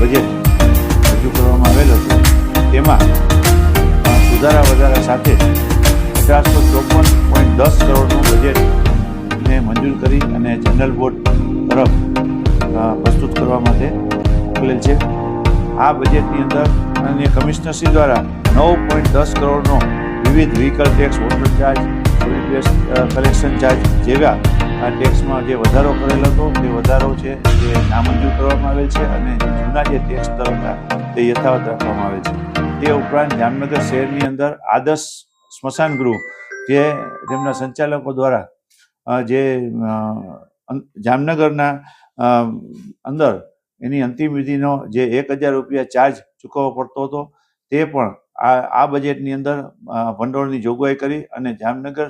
Budget રજૂ કરવામાં આવેલ હતું તેમાં સુધારા વધારા સાથે અઢારસો ચોપન પોઈન્ટ દસ કરોડનું બજેટને મંજૂર કરી અને જનરલ બોર્ડ તરફ પ્રસ્તુત કરવા માટે મોકલેલ છે. આ બજેટની અંદર માનનીય કમિશનરશ્રી દ્વારા નવ પોઈન્ટ દસ કરોડનો વિવિધ vehicle tax water charge collection charge જેવા આ ટેક્સમાં જે વધારો કરેલ હતો, તે વધારો છે જે નામંજૂર કરવામાં આવેલ છે અને જૂના જે ટેક્સ દર હતા, તે યથાવત રાખવામાં આવેલ છે. તે ઉપરાંત જામનગર શહેરની અંદર આદર્શ સ્મશાન ગૃહ, જે તેમના સંચાલકો દ્વારા જે જામનગરના અંદર એની અંતિમ વિધિનો જે એક હજાર રૂપિયા ચાર્જ ચૂકવવો પડતો હતો, તે પણ આ આ બજેટની અંદર ભંડોળની જોગવાઈ કરી અને જામનગર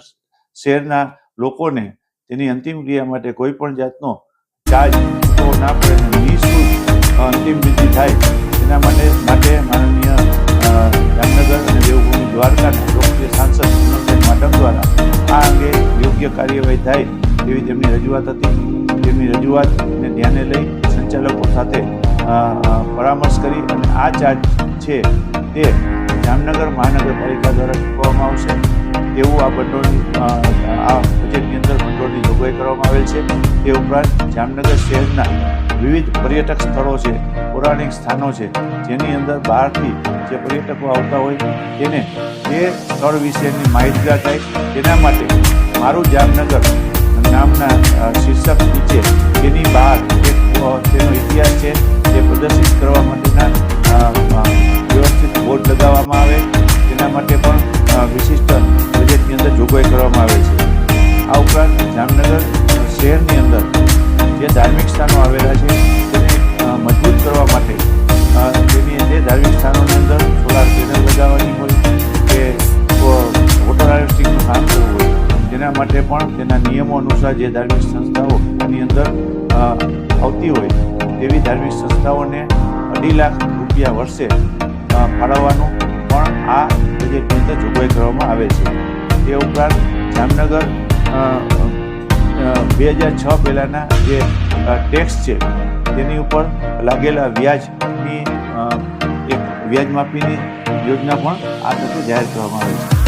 શહેરના લોકોને તેની અંતિમ ક્રિયા માટે કોઈ પણ જાતનો ચાર્જ તો ના પડે નિઃશુલ્ક અંતિમ વિધિ થાય. તેના માટે માટે માનનીય જામનગર અને દેવભૂમિ દ્વારકાના લોકપ્રિય સાંસદ પૂનમબેન માડમ દ્વારા આ અંગે યોગ્ય કાર્યવાહી થાય તેવી તેમની રજૂઆત હતી. તેમની રજૂઆતને ધ્યાને લઈ સંચાલકો સાથે પરામર્શ કરી અને આ ચાર્જ છે તે જામનગર મહાનગરપાલિકા દ્વારા ચૂકવવામાં આવશે. તેવું આ ભંડોળની અ, આ તે ઉપરાંત જામનગર શહેરના વિવિધ પર્યટક સ્થળો છે, પૌરાણિક સ્થાનો છે, જેની અંદર બહારથી જે પર્યટકો આવતા હોય તેને તે સ્થળ વિશેની માહિતગાર થાય. તેના માટે મારું જામનગર નામના શીર્ષક નીચે તેની બહાર એક તેનો ઇતિહાસ છે. તે પ્રદર્શિત કરવા માટેના વ્યવસ્થિત બોર્ડ લગાવવામાં આવે. તેના માટે પણ વિશિષ્ટ બજેટની અંદર જોગવાઈ કરવામાં આવે છે. આ ઉપરાંત જામનગર શહેરની અંદર જે ધાર્મિક સ્થાનો આવેલા છે, તેને મજબૂત કરવા માટે તેની જે ધાર્મિક સ્થાનોની અંદર સોલાર પેનલ લગાવવાની હોય કે વોટર હાર્વેસ્ટિંગનું કામ કરવું હોય તેના માટે પણ તેના નિયમો અનુસાર જે ધાર્મિક સંસ્થાઓ આની અંદર આવતી હોય, તેવી ધાર્મિક સંસ્થાઓને અઢી લાખ રૂપિયા વર્ષે ફાળવવાનું પણ આ બજેટની અંદર જોગવાઈ કરવામાં આવે છે. તે ઉપરાંત જામનગર બે હજાર છ પહેલાંના જે ટેક્સ છે, તેની ઉપર લાગેલા વ્યાજની એક વ્યાજ માફીની યોજના પણ આ તત્વ જાહેર કરવામાં આવે છે.